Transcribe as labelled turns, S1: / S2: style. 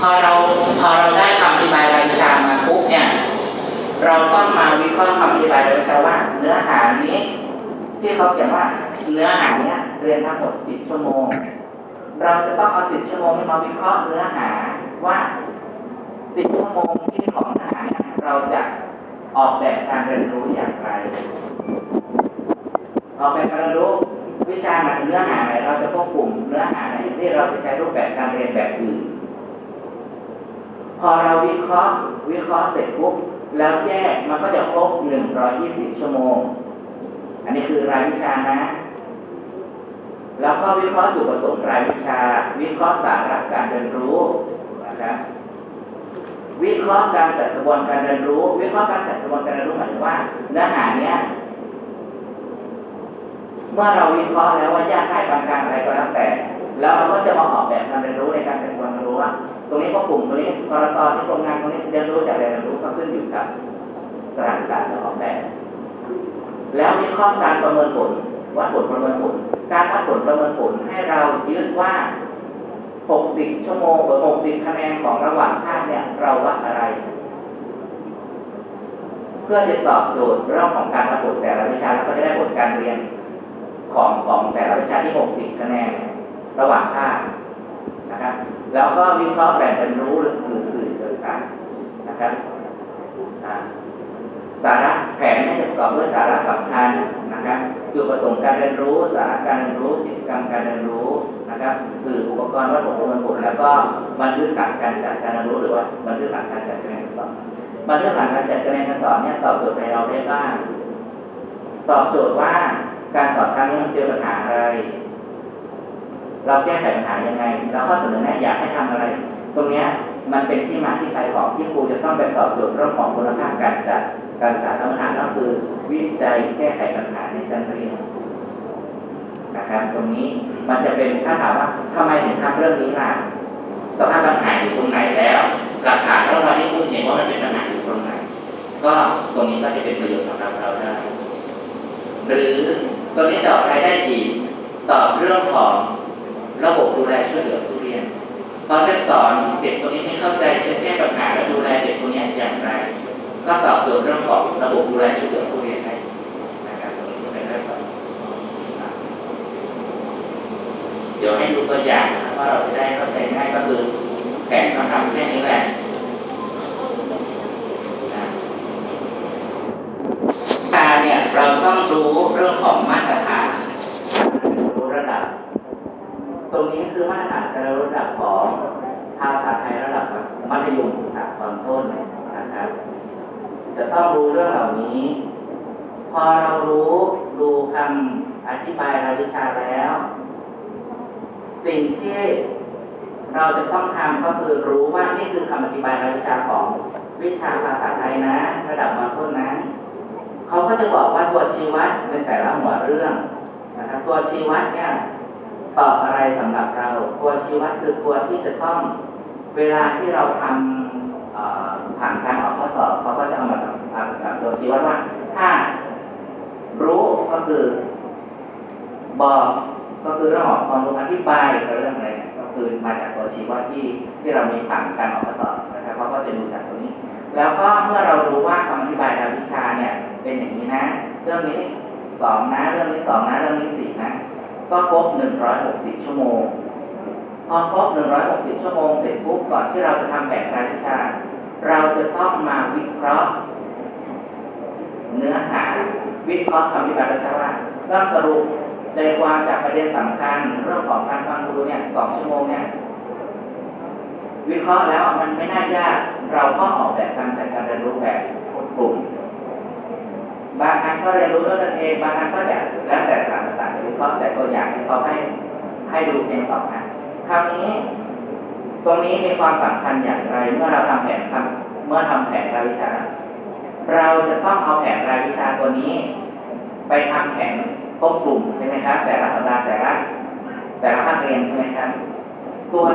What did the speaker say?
S1: พอเราพอเราได้คำอธิบายรายวิชามาปุ๊บเนี่ย เราต้องมาวิเคราะห์คำอธิบายรายวิชาว่าเนื้อหานี้ที่เขาเขียนว่าเนื้อหาเนี้ยเรียนทั้งหมดสิบชั่วโมง เราจะต้องเอาสิบชั่วโมงนี้มาวิเคราะห์เนื้อหาว่าสิบชั่วโมงที่ของเนื้อหาเนี่ยเราจะออกแบบการเรียนรู้อย่างไร ออกแบบการเรียนรู้วิชาไหนเนื้อหาไหนเราจะควบคุมเนื้อหาไหนที่เราจะใช้รูปแบบการเรียนแบบอื่น พอเราวิเคราะห์วิเคราะห์เสร็จปุ๊บแล้วแยกมันก็จะครบหนึ่งร้อยยี่สิบชั่วโมง อันนี้คือรายวิชานะ แล้วก็วิเคราะห์จุดประสงค์รายวิชา วิเคราะห์สาระการเรียนรู้นะครับวิเคราะห์การจัดกระบวนการเรียนรู้ วิเคราะห์การจัดกระบวนการเรียนรู้หมายถึงว่าเนื้อหาเนี้ยเมื่อเราวิเคราะห์แล้วว่ายากง่ายปานกลางอะไรก็แล้วแต่ แล้วเราก็จะมาออกแบบการเรียนรู้ในการจัดกระบวนการเรียนรู้ว่า ตรงนี้ก็กลุ่มตรงนี้กรตที่โครงงานตรงนี้เรียนรู้จากอะไรเรียนรู้ก็ขึ้นอยู่กับสถานการณ์จะออกแบบ แล้ววิเคราะห์การประเมินผลวัดผลประเมินผล การวัดผลประเมินผลให้เรายึดว่า 60 ชั่วโมงหรือ 60 คะแนนของระหว่างภาคเนี่ยเราวัดอะไร เพื่อจะตอบโจทย์เรื่องของการวัดผลแต่ละวิชาแล้วก็จะได้ผลการเรียนของของแต่ละวิชาที่ 60 คะแนน ระหว่างภาค แล้วก็วิเคราะห์แบ่งเรียนรู้หรือสื่อต่างๆนะครับอ่าสาระแผนเนี่ยจะประกอบด้วยสาระสำคัญนะครับจุดประสงค์การเรียนรู้สาระการเรียนรู้กิจกรรมการเรียนรู้นะครับสื่ออุปกรณ์วัตถุประมวลผลแล้วก็บันทึกหลักการจัดการเรียนรู้หรือว่าบันทึกหลักการจัดคะแนนการสอนบันทึกหลักการจัดคะแนนการสอนเนี่ยตอบโจทย์ในเราได้บ้างตอบโจทย์ว่าการสอนครั้งนี้มันเจอปัญหาอะไร เราแก้ไขปัญหายังไงเราข้อเสนอแนะอยากให้ทำอะไร ตรงเนี้ยมันเป็นที่มาที่ไปของที่ครูจะต้องไปตอบโจทย์เรื่องของคุณภาพการจัดการสอนทำปัญหาก็คือวิจัยแก้ไขปัญหาในชั้นเรียนนะครับตรงนี้มันจะเป็นถ้าถามว่าทำไมถึงทำเรื่องนี้ล่ะสภาพปัญหาอยู่ตรงไหนแล้วหลักฐานเราที่พูดเห็นว่ามันเป็นปัญหาอยู่ตรงไหน ก็ตรงนี้ก็จะเป็นประโยชน์สำหรับเราได้หรือตัวนี้ตอบอะไรได้อีกตอบเรื่องของ ระบบดูแลช่วยเหลือผู้เรียนพอจะสอนเด็กตัวนี้ให้เข้าใจเชื่อแก้ปัญหาและดูแลเด็กตัวนี้อย่างไร ก็ตอบโจทย์เรื่องของระบบดูแลช่วยเหลือผู้เรียนได้นะครับเป็นเรื่องของเดี๋ยวให้ดูตัวอย่างนะครับว่าเราจะได้เข้าใจง่ายก็คือแผนเขาทำแค่นี้แหละการเนี่ยเราต้องรู้เรื่องของมาตรฐานระดับ ตรง นี้คือมาตรฐานการระดับของภาษาไทยระดับมัธยมศึกษาตอนต้นนะครับ จะต้องรู้เรื่องเหล่านี้ พอเรารู้ดูคำอธิบายรายวิชาแล้ว สิ่งที่เราจะต้องทำก็คือรู้ว่านี่คือคำอธิบายรายวิชาของวิชาภาษาไทยนะ ระดับมต้นนะเขาก็จะบอกว่าตัวชี้วัดในแต่ละหัวเรื่องนะครับตัวชี้วัดเนี่ย ตอบอะไรสำหรับเราตัวชี้วัดคือตัวที่จะต้องเวลาที่เราทำผ่านการออกข้อสอบเขาก็จะเอามาทำกับตัวชี้วัดว่าถ้ารู้ก็คือ บอกก็คือเรื่องของความรู้อธิบายกับเรื่องอะไรก็คือมาจากตัวชี้วัดที่ที่เรามีผ่านการออกข้อสอบนะครับเขาก็จะดูจากตรงนี้ แล้วก็เมื่อเรารู้ว่าคำอธิบายรายวิชาเนี่ย เป็นอย่างนี้นะ เรื่องนี้สองนะ เรื่องนี้สองนะ เรื่องนี้สี่นะ ก็ครบหนึ่งร้อยหกสิบชั่วโมง พอครบหนึ่งร้อยหกสิบชั่วโมงเสร็จปุ๊บก่อนที่เราจะทำแบบรายวิชา เราจะต้องมาวิเคราะห์ เนื้อหาวิเคราะห์คำอธิบายราชาว่าเรื่องสรุปใจความจากประเด็นสำคัญเรื่องของการฟังดูเนี่ยสองชั่วโมงเนี่ยวิเคราะห์แล้วมันไม่น่ายาก เราก็ออกแบบการจัดการเรียนรู้แบบกลุ่ม บางอันก็เรียนรู้ด้วยตนเองบางอันก็จะแล้วแต่สถาน วิเคราะห์แต่ตัวอย่างที่เขาให้ให้ดูเพียงสองอันคราวนี้ ตรงนี้มีความสำคัญอย่างไร เมื่อเราทำแผนทำเมื่อทำแผนรายวิชา เราจะต้องเอาแผนรายวิชาตัวนี้ ไปทำแผนครบกลุ่มใช่ไหมครับ แต่ละสัปดาห์แต่ละแต่ละภาคเรียนใช่ไหมครับตัว